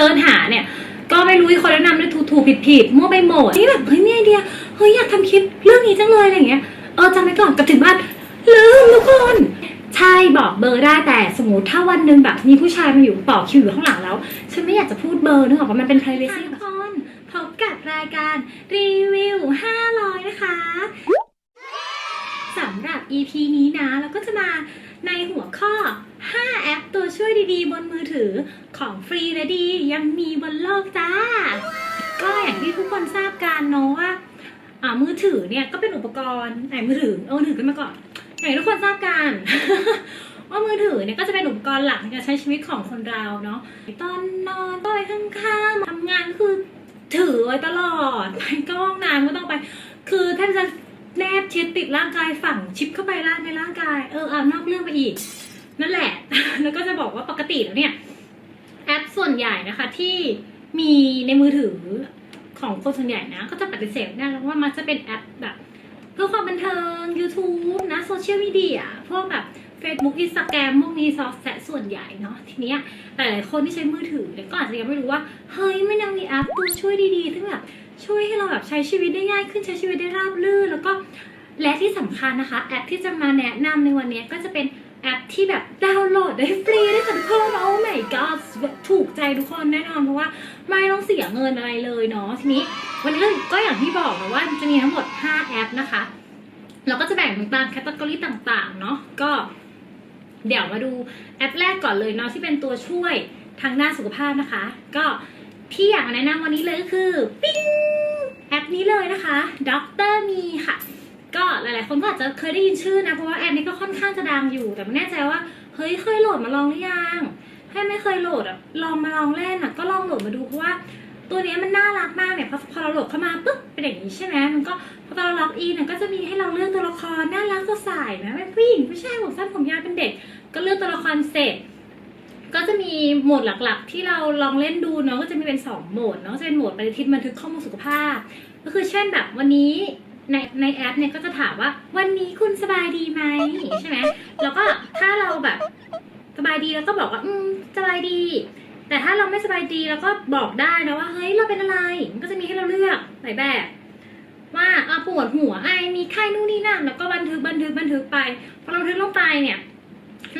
ซิร์ชหาเนี่ย ก็ไม่รู้อีกคนแนะนำเลยถูกผิดผิดมั่วไปหมดนี่แบบเฮ้ยมีไอเดียเฮ้ยอยากทำคลิปเรื่องนี้จังเลยอะไรเงี้ยเออจำไว้ก่อนกลับถึงบ้านลืมทุกคนใช่บอกเบอร์ได้แต่สมมติถ้าวันหนึ่งแบบมีผู้ชายมาอยู่ต่อคิวอยู่ข้างหลังแล้ว ฉันไม่อยากจะพูดเบอร์นึกออกว่ามันเป็น privacy ทุกคนพบกับรายการรีวิว 500 นะคะสำหรับ EP นี้นะเราก็จะมาในหัวข้อ ช่วยดีๆ บนมือถือของฟรีและดียังมีบนโลกจ้า ก็อย่างที่ทุกคนทราบกันเนาะว่าอ่ามือถือเนี่ยก็เป็นอุปกรณ์ไหนมือถือเอามือถือขึ้นมาก่อนอย่างทุกคนทราบกันว่ามือถือเนี่ยก็จะเป็นอุปกรณ์หลักในการใช้ชีวิตของคนเราเนาะตอนนอนก็ไปข้างๆทำงานก็คือถือไว้ตลอดไปก็ห้องน้ำก็ต้องไป คือแทบจะแนบชิดติดร่างกายฝังชิปเข้าไปร่างในร่างกายเออเอานอกเรื่องไปอีก นั่นแหละ แล้วก็จะบอกว่าปกติแล้วเนี่ยแอปส่วนใหญ่นะคะที่มีในมือถือของคนส่วนใหญ่นะ ก็จะปฏิเสธได้แล้วว่ามันจะเป็นแอปแบบ เพื่อความบันเทิง YouTube นะโซเชียลมีเดียพวกแบบ Facebook Instagram พวกนี้ซอฟต์แซส่วนใหญ่เนาะทีเนี้ยหลายคนที่ใช้มือถือเนี่ยก็อาจจะยังไม่รู้ว่า เฮ้ยมันยังมีแอปตัวช่วยดีๆซึ่งแบบช่วยให้เราแบบใช้ชีวิตได้ง่ายขึ้นใช้ชีวิตได้ราบรื่นแล้วก็และที่สำคัญนะคะ แอปที่จะมาแนะนำในวันนี้ก็จะเป็น แอปที่แบบดาวน์โหลดได้ฟรีได้ค่ะทุกคนโอ้ my god แบบถูกใจทุกคนแน่นอนเพราะว่าไม่ต้องเสียเงินอะไรเลยเนาะทีนี้ วันนี้ก็อย่างที่บอกนะว่าจะมีทั้งหมด 5 แอปนะคะ เราก็จะแบ่งตามแคตตากรีต่างๆเนาะก็เดี๋ยวมาดูแอปแรกก่อนเลยเนาะที่เป็นตัวช่วยทางด้านสุขภาพนะคะ ก็ที่อยากแนะนำวันนี้เลยก็คือ ปิ้งแอปนี้เลยนะคะด็อกเตอร์มีค่ะ ก็หลายๆ คนก็อาจจะเคยได้ยินชื่อนะ เพราะว่าแอปนี้ก็ค่อนข้างจะดังอยู่ แต่ไม่แน่ใจว่า เฮ้ยเคยโหลดมาลองหรือยัง ถ้าไม่เคยโหลดอะลองมาลองเล่นอะก็ลองโหลดมาดูเพราะว่าตัวนี้มันน่ารักมากเนี่ยพอพอเราโหลดเข้ามาปุ๊บเป็นอย่างนี้ใช่ไหมมันก็พอเราล็อกอินเนี่ยก็จะมีให้เราเลือกตัวละครน่ารักสดใสนะเป็นผู้หญิงผู้ชายผมสั้นผมยาวเป็นเด็ก ก็เลือกตัวละครเสร็จก็จะมีโหมดหลักๆ ที่เราลองเล่นดูเนาะก็จะมีเป็นสองโหมดเนาะจะเป็นโหมดปฏิทินบันทึกข้อมูลสุขภาพ ก็คือเช่นแบบวันนี้ ในในแอปเนี่ยก็จะถามว่า วันนี้คุณสบายดีไหมใช่ไหมแล้วก็ถ้าเราแบบสบายดีแล้วก็บอกว่า อืมสบายดี แต่ถ้าเราไม่สบายดีเราก็บอกได้นะว่าเฮ้ยเราเป็นอะไรมันก็จะมีให้เราเลือกหลายแบบ ว่าอะปวดหัวไอมีไข้นู่นนี่นั่นแล้วก็บันทึกบันทึกบันทึกไปพอเราบันทึกลงไปเนี่ย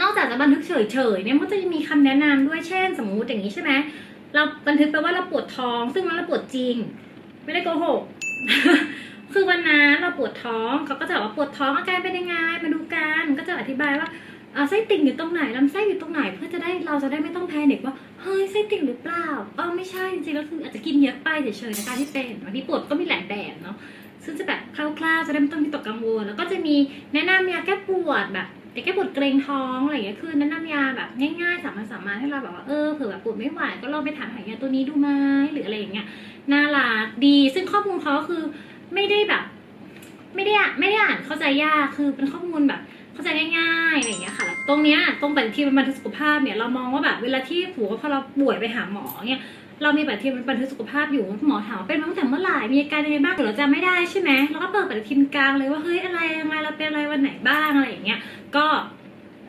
นอกจากจะบันทึกเฉยๆเนี่ยมันก็จะมีคำแนะนำด้วยเช่น สมมุติอย่างนี้ใช่ไหมเราบันทึกไปว่าเราปวดท้อง ซึ่งมันเราปวดจริง ไม่ได้โกหก คือวันนั้นเราปวดท้องเขาก็จะบอกว่าปวดท้องอาการเป็นยังไงมาดูกันก็จะอธิบายว่าอ่าไส้ติ่งอยู่ตรงไหนลำไส้อยู่ตรงไหนเพื่อจะได้เราจะได้ไม่ต้องแพนิคว่าเฮ้ยไส้ติ่งหรือเปล่าอ๋อไม่ใช่จริงๆแล้วคืออาจจะกินเยอะไปเฉยๆในการที่เป็นบางทีปวดก็มีหลายแบบเนาะซึ่งจะแบบคร่าวๆจะได้ไม่ต้องมีตกกังวลแล้วก็จะมีแนะนำยาแก้ปวดแบบยาแก้ปวดเกรงท้องอะไรอย่างเงี้ยคือแนะนำยาแบบง่ายๆสามารถสามารถให้เราแบบว่าเออเผื่อแบบปวดไม่ไหวก็ลองไปถามหายาตัวนี้ดูไหมหรืออะไรอย่างเงี้ยน่ารักดี ซึ่งข้อมูลเขาคือ ไม่ได้แบบ ไม่ได้อ่านไม่ได้อ่านเข้าใจยากคือเป็นข้อมูลแบบเข้าใจง่ายๆอะไรอย่างเงี้ยค่ะ ตรงเนี้ยตรงปฏิทินบันทึกสุขภาพเนี่ยเรามองว่าแบบเวลาที่ผัวพอเราป่วยไปหาหมอเนี่ยเรามีปฏิทินบันทึกสุขภาพอยู่หมอถามว่าเป็นมาตั้งแต่เมื่อไหร่มีอาการยังไงบ้างหรือเราจำไม่ได้ใช่ไหมเราก็เปิดปฏิทินกลางเลยว่าเฮ้ยอะไรยังไงเราเป็นอะไรวันไหนบ้างอะไรอย่างเงี้ยก็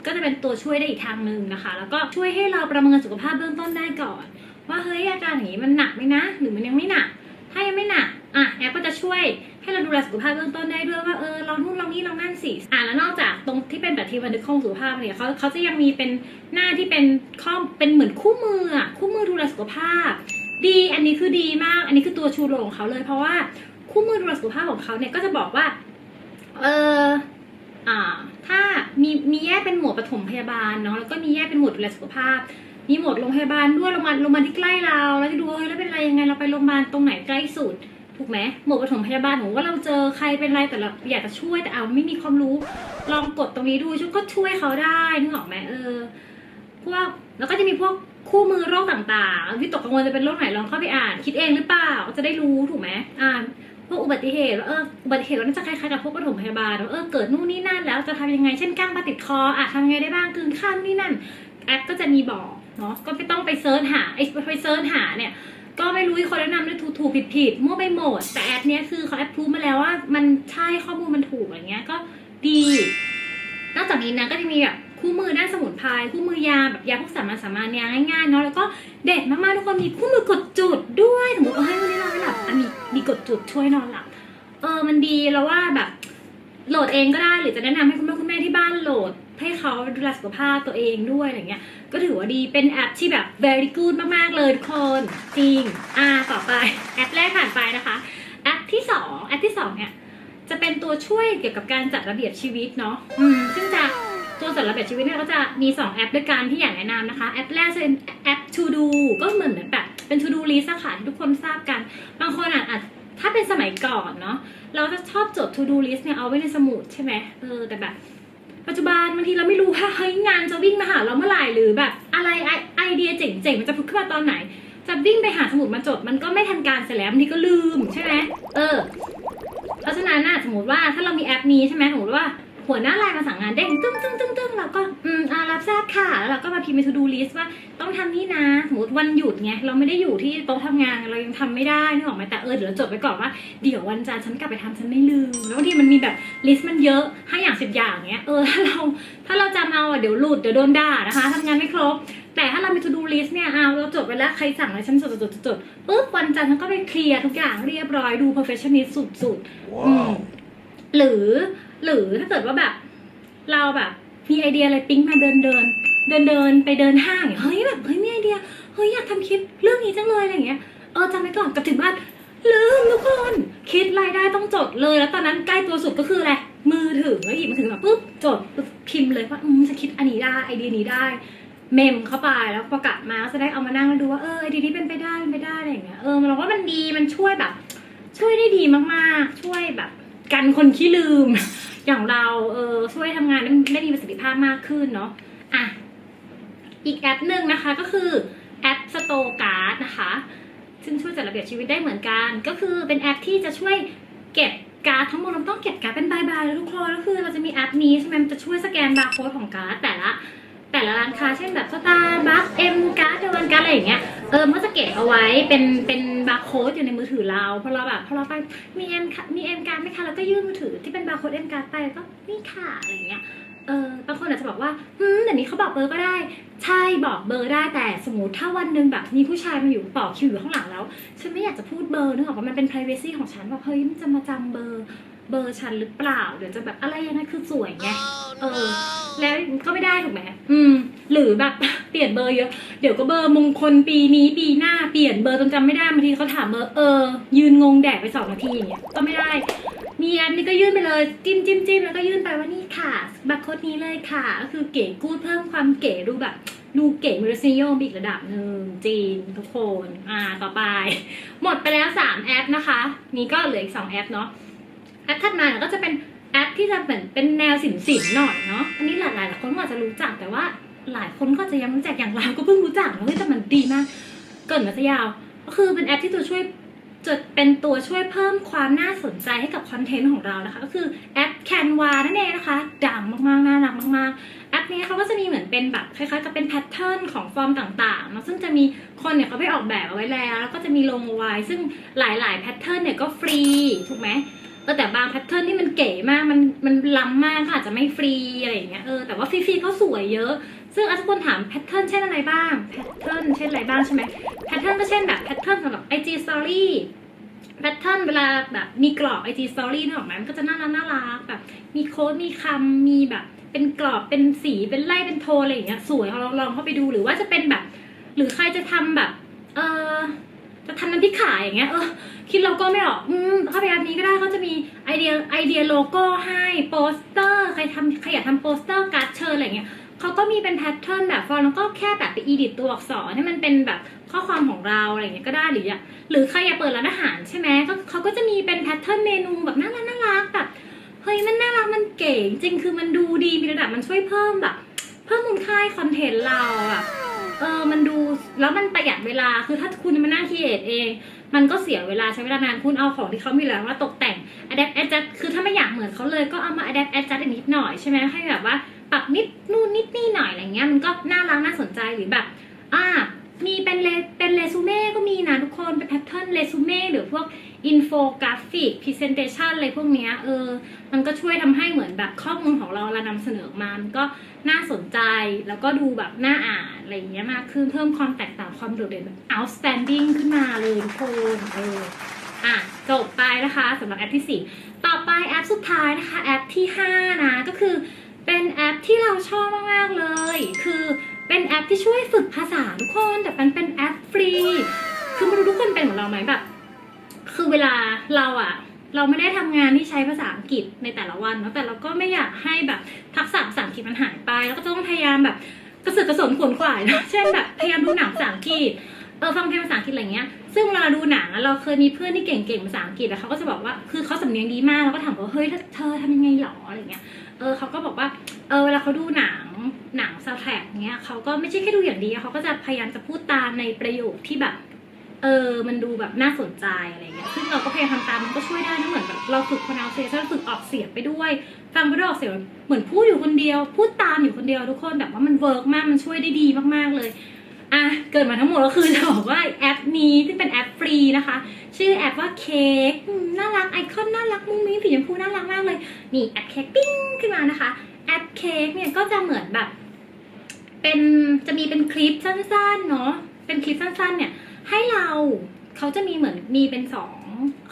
ก็จะเป็นตัวช่วยได้อีกทางหนึ่งนะคะ แล้วก็ช่วยให้เราประเมินสุขภาพเบื้องต้นได้ก่อน ว่าเฮ้ยอาการอย่างนี้มันหนักไหมนะ หรือมันยังไม่หนัก ถ้ายังไม่หนัก อะแอปก็จะช่วยให้เราดูแลสุขภาพเบื้องต้นได้ด้วยว่าเออลองนู่นลองนี่ลองนั่นสิอ่าแล้วนอกจากตรงที่เป็นแบบที่บันทึกข้อมูลสุขภาพเนี่ยเขาเขาจะยังมีเป็นหน้าที่เป็นข้อเป็นเหมือนคู่มืออะคู่มือดูแลสุขภาพ ดีอันนี้คือดีมาก อันนี้คือตัวชูโรงของเขาเลยเพราะว่าคู่มือดูแลสุขภาพของเขาเนี่ยก็จะบอกว่าเอออ่าถ้ามีมีแยกเป็นหมวดปฐมพยาบาลเนาะแล้วก็มีแยกเป็นหมวดดูแลสุขภาพมีหมวดโรงพยาบาลด้วยโรงพยาบาลโรงพยาบาลที่ใกล้เรา แล้วจะดูเฮ้ยแล้วเป็นอะไรยังไงเราไปโรงพยาบาลตรงไหนใกล้สุด ถูกไหมหมวดปฐมพยาบาลผมว่าเราเจอใครเป็นไรแต่เราอยากจะช่วยแต่เอาไม่มีความรู้ ลองกดตรงนี้ดูชุดก็ช่วยเขาได้นึกออกไหมเออพวกแล้วก็จะมีพวกคู่มือโรคต่างๆวิตกกังวลจะเป็นโรคไหนลองเข้าไปอ่าน คิดเองหรือเปล่าจะได้รู้ถูกไหมอ่านพวกอุบัติเหตุว่าเอออุบัติเหตุเราน่าจะคล้ายๆกับพวกปฐมพยาบาลว่าเออเกิดนู่นนี่นั่นแล้วจะทำยังไงเช่นก้างปลาติดคออะทำยังไงได้บ้างกลืนข้าวนู่นนี่นั่นแอปก็จะมีบอกเนาะก็ไม่ต้องไปเซิร์ชหาไอ้ไปเซิร์ชหาเนี่ย ก็ไม่รู้อีคนแนะนำด้วยถูกถูกผิดผิดมั่วไปหมด แต่แอปเนี้ยคือเขาแอปพูดมาแล้วว่ามันใช่ข้อมูลมันถูกอะไรเงี้ยก็ดี นอกจากนี้นะก็จะมีแบบคู่มือด้านสมุนไพรคู่มือยาแบบยาพวกสามัญสามัญยาง่ายๆเนาะแล้วก็เด็ดมากๆทุกคนมีคู่มือกดจุดด้วยสมมติว่าให้วันนี้นอนไม่หลับอะมีมีกดจุดช่วยนอนหลับเออมันดีแล้วว่าแบบ โหลดเองก็ได้หรือจะแนะนำให้คุณแม่คุณแม่ที่บ้านโหลด ให้เขาดูแลสุขภาพตัวเองด้วยอะไรเงี้ย ก็ถือว่าดีเป็นแอปที่แบบ very good มาก ๆ เลยทุกคนจริงอ่าต่อไปแอปแรกผ่านไปนะคะ แอปที่สองแอปที่สองเนี่ยจะเป็นตัวช่วยเกี่ยวกับการจัดระเบียบชีวิตเนาะอืมซึ่งจะตัวจัดระเบียบชีวิตเนี่ยก็จะมี 2 แอปด้วยกันที่อยากแนะนำนะคะ แอปแรกจะเป็นแอป To Do ก็เหมือนแบบเป็น To Do list ค่ะที่ทุกคนทราบกัน บางคนอะอาจ ถ้าเป็นสมัยก่อนเนาะเราจะชอบจด to do list เนี่ยเอาไว้ในสมุดใช่ไหมเออแต่แบบปัจจุบันบางทีเราไม่รู้ว่าเฮ้ยงานจะวิ่งมาหาเราเมื่อไหร่หรือแบบ อะไรไอไอเดียเจ๋งๆมันจะพุดขึ้นมาตอนไหน จะวิ่งไปหาสมุดมาจด มันก็ไม่ทันการเสร็จแล้วบางทีก็ลืมใช่ไหมเออ เพราะฉะนั้นน่ะสมมติว่าถ้าเรามีแอปนี้ใช่ไหมสมมติว่า หัวหน้าไลน์มาสั่งงานเด้งตึ้งตึ้งตึ้งตึ้งเราก็อืมอ่ารับทราบค่ะ แล้วเราก็มาพิมพ์ใน to do list ว่าต้องทำนี่นะสมมติวันหยุดไงเราไม่ได้อยู่ที่โต๊ะทำงานเรายังทำไม่ได้นึกออกไหมแต่เออเดี๋ยวเราจดไว้ก่อนว่าเดี๋ยววันจันทร์ฉันกลับไปทำฉันไม่ลืมแล้วบางทีมันมีแบบลิสต์มันเยอะห้าอย่างสิบอย่างเงี้ยเออถ้าเราถ้าเราจำเอาอะเดี๋ยวหลุดเดี๋ยวโดนด่านะคะทำงานไม่ครบแต่ถ้าเรามี to do list เนี่ยเอาเราจดไว้แล้วใครสั่งอะไรฉันจดจดจดจดปุ๊บวันจันทร์ฉันก็ไปเคลียร์ทุกอย่างเรียบร้อยดู perfectionist สุดๆอืมหรือ หรือถ้าเกิดว่าแบบ เราแบบมีไอเดียอะไรปิ๊งมาเดินเดิน เดินเดินไปเดินห้างเฮ้ยแบบเฮ้ยมีไอเดียเฮ้ยอยากทำคลิปเรื่องนี้จังเลยอะไรเงี้ยเออจำไว้ก่อนกลับถึงบ้านลืมทุกคนคิดรายได้ต้องจดเลย แล้วตอนนั้นใกล้ตัวสุดก็คืออะไรมือถือแล้วหยิบมาถึงแบบปุ๊บจดปุ๊บพิมพ์เลยว่าอืมจะคิดอันนี้ได้ไอเดียนี้ได้เมมเข้าไปแล้วพอกลับมาจะได้เอามานั่งดูว่าเออไอเดียนี้เป็นไปได้เป็นไปได้อะไรอย่างเงี้ยเออเราว่ามันดีมันช่วยแบบ ช่วยได้ดีมากๆ ช่วยแบบ กันคนขี้ลืม อย่างเราเออช่วยทำงานได้ไม่มีประสิทธิภาพมากขึ้นเนาะอะอีกแอปหนึ่งนะคะก็คือแอปสโตการ์ดนะคะ ซึ่งช่วยจัดระเบียบชีวิตได้เหมือนกัน ก็คือเป็นแอปที่จะช่วยเก็บการ์ดทั้งหมดเราต้องเก็บการ์ดเป็นใบๆแล้วทุกคนก็คือเราจะมีแอปนี้ใช่ไหมมันจะช่วยสแกนบาร์โค้ดของการ์ดแต่ละ แต่ละร้านค้าเช่นแบบสตาร์บัคเอ็มการ์ดเดวันการ์ดอะไรอย่างเงี้ยเออมันก็จะเก็บเอาไว้เป็นเป็นบาร์โค้ดอยู่ในมือถือเราพอเราแบบพอเราไปมีเอ็มมีเอ็มการ์ดไหมคะแล้วก็ยื่นมือถือที่เป็นบาร์โค้ดเอ็มการ์ดไปก็นี่ค่ะอะไรอย่างเงี้ยเออบางคนอาจจะบอกว่าอืมเดี๋ยวนี้เขาบอกเบอร์ก็ได้ ใช่บอกเบอร์ได้แต่สมมติถ้าวันหนึ่งแบบมีผู้ชายมาอยู่ต่อคิวอยู่ข้างหลังแล้ว ฉันไม่อยากจะพูดเบอร์นึกออกว่ามันเป็น p r i เวซีของฉันว่าเฮ้ยมันจะมาจำเบอร์ เบอร์ฉันหรือเปล่า เดี๋ยวจะแบบอะไรยังไงคือสวยไงเออ แล้วก็ไม่ได้ถูกไหมอืม หรือแบบเปลี่ยนเบอร์เยอะ เดี๋ยวก็เบอร์มงคลปีนี้ปีหน้าเปลี่ยนเบอร์จนจำไม่ได้บางทีเขาถามเบอร์เออ ยืนงงแดดไปสองนาทีอย่างเงี้ยก็ไม่ได้มีแอปนี้ก็ยื่นไปเลยจิ้มจิ้มจิ้มแล้วก็ยื่นไปว่านี่ค่ะบัตรโค้ดนี้เลยค่ะ ก็คือเก๋กูดเพิ่มความเก๋ดูแบบดูเก๋มีรสนิยมอีกระดับหนึ่งจีนทุกคน อ่าต่อไป หมดไปแล้วสามแอปนะคะ นี่ก็เหลืออีกสองแอปเนาะแอ ปถัดมาเนี่ยก็จะเป็นแอปที่จะเหมือนเป็นแนวสินสินๆหน่อยเนาะอันนี้หลายๆหลายคนก็อาจจะรู้จักแต่ว่าหลายคนก็จะยังไม่รู้จักอย่างเราก็เพิ่งรู้จักแล้วเฮ้ยแต่มันดีมาก เกิดมาซะยาว ก็คือเป็นแอปที่ตัวช่วยจะเป็นตัวช่วยเพิ่มความน่าสนใจให้กับคอนเทนต์ของเรานะคะ ก็คือแอป Canva นั่นเองนะคะดังมากๆ น่ารักมากๆ แอปนี้เขาก็จะมีเหมือนเป็นแบบคล้ายๆกับเป็นแพทเทิร์นของฟอร์มต่างๆเนอะซึ่งจะมีคนเนี่ยเขาไปออกแบบเอาไว้แล้ว แล้วก็จะมีลงเอาไว้ซึ่งหลายๆแพทเทิร์นเนี่ยก็ฟรี ถูกไหม ออแต่บางแพทเทิร์นที่มันเก๋มากมันมันล้ำมากก็อาจจะไม่ฟรีอะไรอย่างเงี้ยเออแต่ว่าฟรีๆก็สวยเยอะ ซึ่งอาจจะคนถามแพทเทิร์นเช่นอะไรบ้างแพทเทิร์นเช่นอะไรบ้างใช่ไหมแพทเทิร์นก็เช่นแบบแพทเทิร์นสำหรับ IG Story แพทเทิร์นเวลาแบบมีกรอบ IG Story นึกออกไหมมันก็จะน่ารักน่ารักแบบมีโค้ดมีคำมีแบบเป็นกรอบเป็นสีเป็นไล่เป็นโทนอะไรอย่างเงี้ยสวยลองลองเข้าไปดูหรือว่าจะเป็นแบบ หรือใครจะทำแบบ เออ จะทำน้ำพริกขายอย่างเงี้ยเออคิดโลโก้ไม่ออกอืมเข้าไปแอปนี้ก็ได้เขาจะมีไอเดียไอเดียโลโก้ให้โปสเตอร์ใครทำใครอยากทำโปสเตอร์การ์ดเชิญอะไรเงี้ยเขาก็มีเป็นแพทเทิร์นแบบฟอร์มแล้วก็แค่แบบไปอีดิตตัวอักษรให้มันเป็นแบบข้อความของเราอะไรเงี้ยก็ได้หรืออยากหรือใครอยากเปิดร้านอาหารใช่ไหมก็เขาก็จะมีเป็นแพทเทิร์นเมนูแบบน่ารักน่ารักแบบเฮ้ยมันน่ารักมันเก๋จริงคือมันดูดีมีระดับมันช่วยเพิ่มแบบ เพิ่มมูลค่าคอนเทนต์เราอะ เออมันดูแล้วมันประหยัดเวลาคือถ้าคุณมานั่งคิดเอง มันก็เสียเวลาใช้เวลานานคุณเอาของที่เขามีแล้วมาตกแต่ง adapt adjust คือถ้าไม่อยากเหมือนเขาเลยก็เอามา adapt adjust นิดหน่อยใช่ไหมให้แบบว่าปรับนิดนู่นนิดนี่หน่อยอะไรเงี้ยมันก็น่ารักน่าสนใจหรือแบบอ่ามีเป็นเลเป็นเรซูเม่ก็มีนะทุกคนเป็นแพทเทิร์นเรซูเม่หรือพวก อินโฟกราฟิกพรีเซนเตชันอะไรพวกเนี้ยเออ มันก็ช่วยทำให้เหมือนแบบข้อมูลของเราเรานำเสนอมา มันก็น่าสนใจแล้วก็ดูแบบน่าอ่านอะไรอย่างเงี้ยมากขึ้นเพิ่มความแตกต่างความโดดเด่นแบบ outstanding ขึ้นมาเลยทุกคนเอออะจบไปนะคะสำหรับแอปที่ 4 ต่อไปแอปสุดท้ายนะคะแอปที่ 5 นะก็คือเป็นแอปที่เราชอบมากๆเลย คือเป็นแอปที่ช่วยฝึกภาษาทุกคน แต่มันเป็นแอปฟรี คือไม่รู้ทุกคนเป็นเหมือนเราไหมแบบ คือเวลาเราอะเราไม่ได้ทำงานที่ใช้ภาษาอังกฤษในแต่ละวันเนาะแต่เราก็ไม่อยากให้แบบทักษะภาษาอังกฤษมันหายไปแล้วก็ต้องพยายามแบบกระสือกระสนขวนขวายเนะเช่นแบบพยายามดูหนังภาษาอังกฤษเออฟังเพลงภาษาอังกฤษอะไรเงี้ย ซึ่งเวลาดูหนังเราเคยมีเพื่อนที่เก่งๆภาษาอังกฤษแล้วเขาก็จะบอกว่าคือเขาสำเนียงดีมากเราก็ถามว่าเฮ้ยเธอทำยังไงหรออะไรเงี้ยเออเขาก็บอกว่าเออเวลาเขาดูหนังหนังซาวแทร็กเนี้ยเขาก็ไม่ใช่แค่ดูอย่างเดียวเขาก็จะพยายามจะพูดตามในประโยคที่แบบ เออ มันดูแบบน่าสนใจอะไรเงี้ย ซึ่งเราก็พยายามทำตามมันก็ช่วยได้นะเหมือนแบบเราฝึก pronunciation ฝึกออกเสียงไปด้วย ฟังไปด้วยออกเสียงเหมือนพูดอยู่คนเดียว พูดตามอยู่คนเดียวทุกคนแบบว่ามันเวิร์กมาก มันช่วยได้ดีมากๆเลย อะ เกิดมาทั้งหมดก็คือจะบอกว่าแอปนี้ที่เป็นแอปฟรีนะคะ ชื่อแอปว่าเค้กน่ารักไอคอนน่ารักมุ้งมิ้งสีชมพูน่ารักมากเลย นี่แอปเค้กปิ้งขึ้นมานะคะ แอปเค้กเนี่ยก็จะเหมือนแบบ เป็นจะมีเป็นคลิปสั้นๆเนาะ เป็นคลิปสั้นๆ เนี่ย ให้เราเขาจะมีเหมือนมีเป็นสอง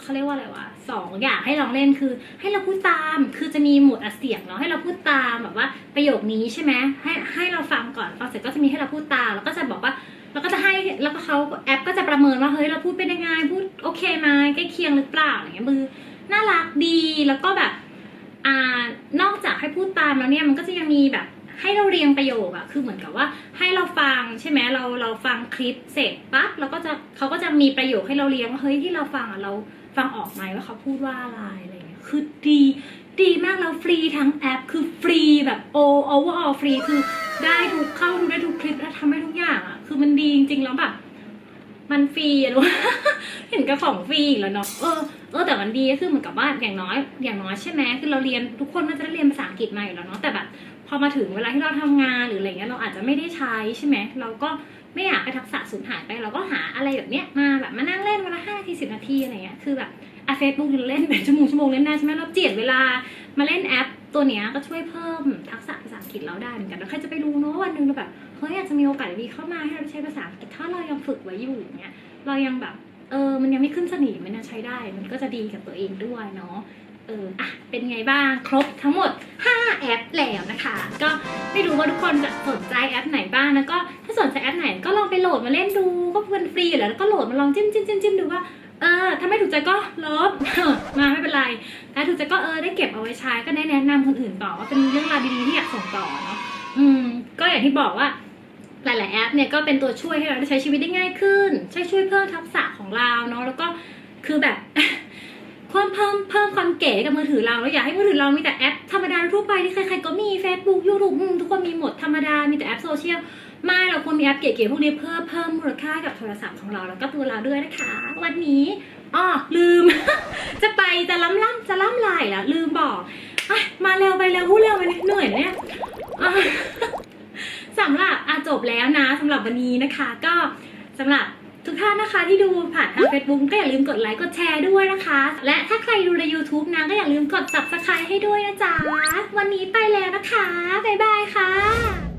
เขาเรียกว่าอะไรวะสองอย่างให้ลองเล่นคือ ให้เราพูดตามคือจะมีหมดอัดเสียงเนาะให้เราพูดตามแบบว่าประโยคนี้ใช่ไหมให้ให้เราฟังก่อนฟังเสร็จก็จะมีให้เราพูดตามแล้วก็จะบอกว่าแล้วก็จะให้แล้วก็เขาแอปก็จะประเมินว่าเฮ้ยเราพูดเป็นยังไงพูดโอเคไหมใกล้เคียงหรือเปล่าอะไรเงี้ยมือน่ารักดีแล้วก็แบบอ่านอกจากให้พูดตามแล้วเนี่ยมันก็จะยังมีแบบ ให้เราเรียงประโยคอะคือเหมือนกับว่าให้เราฟังใช่ไหมเราเราฟังคลิปเสร็จปั๊บเราก็จะเขาก็จะมีประโยคให้เราเรียงว่าเฮ้ยที่เราฟังอะเราฟังออกไหมว่าเขาพูดว่าอะไรอะไรเงี้ยคือดีดีมากแล้วฟรีทั้งแอปคือฟรีแบบโอโอเวอร์ออฟรีคือได้ทุกเข้าดูได้ทุกคลิปและทำได้ทุกอย่างอะคือมันดีจริงๆแล้วแบบมันฟรีอะรู้เห็นกับของฟรีอีกแล้วเนาะเออ เออแต่มันดีก็คือเหมือนกับว่าอย่างน้อยอย่างน้อยใช่ไหมคือเราเรียนทุกคนมันจะได้เรียนภาษาอังกฤษมาอยู่แล้วเนาะแต่แบบพอมาถึงเวลาที่เราทำงานหรืออะไรเงี้ยเราอาจจะไม่ได้ใช้ใช่ไหมเราก็ไม่อยากให้ทักษะสูญหายไปเราก็หาอะไรแบบเนี้ยมาแบบมานั่งเล่นวันละห้านาทีสิบนาทีอะไรเงี้ยคือแบบอะเฟซบุ๊กเล่นเป็นชั่วโมงชั่วโมงเล่นได้ใช่ไหมเราเจียดเวลามาเล่นแอปตัวเนี้ยก็ช่วยเพิ่มทักษะภาษาอังกฤษเราได้เหมือนกันแล้วใครจะไปรู้เนาะวันหนึ่งเราแบบเฮ้ยอาจจะมีโอกาสดีเข้ามาให้เราใช้ภาษาอังกฤษถ้าเรายังฝึกไว้อยู่เนี้ยเรายังแบบ เออมันยังไม่ขึ้นสนิมมันยังใช้ได้ มันก็จะดีกับตัวเองด้วยเนาะเอออะเป็นไงบ้างครบทั้งหมด 5 แอปแล้วนะคะ ก็ไม่รู้ว่าทุกคนจะสนใจแอปไหนบ้างแล้วก็ถ้าสนใจแอปไหนก็ลองไปโหลดมาเล่นดูก็เป็นฟรีอยู่แล้วแล้วก็โหลดมาลองจิ้มจิ้มจิ้มจิ้มดูว่าเออถ้าไม่ถูกใจก็ลบมาไม่เป็นไรถ้าถูกใจก็เออได้เก็บเอาไว้ใช้ก็ได้แนะนำคนอื่นต่อว่าเป็นเรื่องราวดีๆที่อยากส่งต่อเนาะอืมก็อย่างที่บอกว่า หลาย ๆ แอปเนี่ยก็เป็นตัวช่วยให้เราได้ใช้ชีวิตได้ง่ายขึ้นช่วยช่วยเพิ่มทักษะของเราเนาะแล้วก็คือแบบเพิ่มเพิ่มเพิ่มความเก๋กับมือถือเราแล้วอยากให้มือถือเรามีแต่แอปธรรมดาทั่วไปที่ใคร ๆ ก็มี Facebook YouTube ทุกคนมีหมดธรรมดา มีแต่แอปโซเชียลไม่เราควรมีแอปเก๋ๆพวกนี้เพื่อเพิ่มมูลค่ากับโทรศัพท์ของเราแล้วก็ตัวเราด้วยนะคะ วันนี้อ้อลืม จะไปจะล้ำล่ำจะล่ำลายละลืมบอกอมาเร็วไปเร็วพูดเร็วไปเหนื่อยเนี่ย สำหรับอาจบแล้วนะสำหรับวันนี้นะคะ ก็สำหรับทุกท่านนะคะที่ดูผ่านทาง Facebook ก็อย่าลืมกดไลค์กดแชร์ด้วยนะคะ และถ้าใครดูใน YouTube นะก็อย่าลืมกด subscribe ให้ด้วยนะจ๊ะ วันนี้ไปแล้วนะคะ บ๊ายบายค่ะ